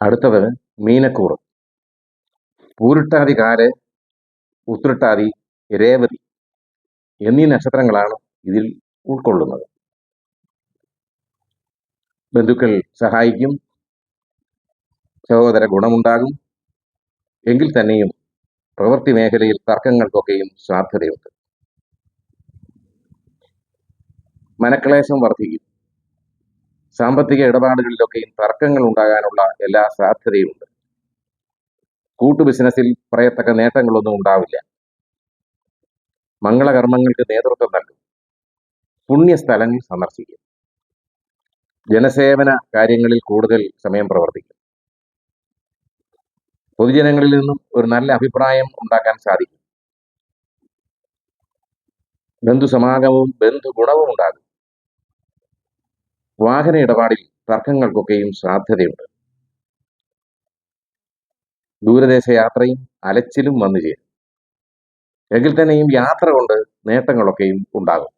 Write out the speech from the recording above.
അടുത്തത് മീനക്കൂറ് പൂരിട്ടാതി കാര് ഉത്രട്ടാതി രേവതി എന്നീ നക്ഷത്രങ്ങളാണ് ഇതിൽ ഉൾക്കൊള്ളുന്നത്. ബന്ധുക്കൾ സഹായിക്കും സഹോദര ഗുണമുണ്ടാകും എങ്കിൽ തന്നെയും പ്രവൃത്തി മേഖലയിൽ തർക്കങ്ങൾക്കൊക്കെയും സാധ്യതയുണ്ട്. മനക്ലേശം വർദ്ധിക്കും. സാമ്പത്തിക ഇടപാടുകളിലൊക്കെയും തർക്കങ്ങൾ ഉണ്ടാകാനുള്ള എല്ലാ സാധ്യതയുമുണ്ട്. കൂട്ടു ബിസിനസ്സിൽ പറയത്തക്ക നേട്ടങ്ങളൊന്നും ഉണ്ടാവില്ല. മംഗളകർമ്മങ്ങൾക്ക് നേതൃത്വം നൽകും. പുണ്യസ്ഥലങ്ങൾ സന്ദർശിക്കും. ജനസേവന കാര്യങ്ങളിൽ കൂടുതൽ സമയം പ്രവർത്തിക്കും. പൊതുജനങ്ങളിൽ നിന്നും ഒരു നല്ല അഭിപ്രായം ഉണ്ടാക്കാൻ സാധിക്കും. ബന്ധുസമാഗമവും ബന്ധുഗുണവും ഉണ്ടാകും. വാഹന ഇടപാടിൽ തർക്കങ്ങൾക്കൊക്കെയും സാധ്യതയുണ്ട്. ദൂരദേശ യാത്രയും അലച്ചിലും വന്നു ചേരും. എങ്കിൽ തന്നെയും യാത്ര കൊണ്ട് നേട്ടങ്ങളൊക്കെയും ഉണ്ടാകും.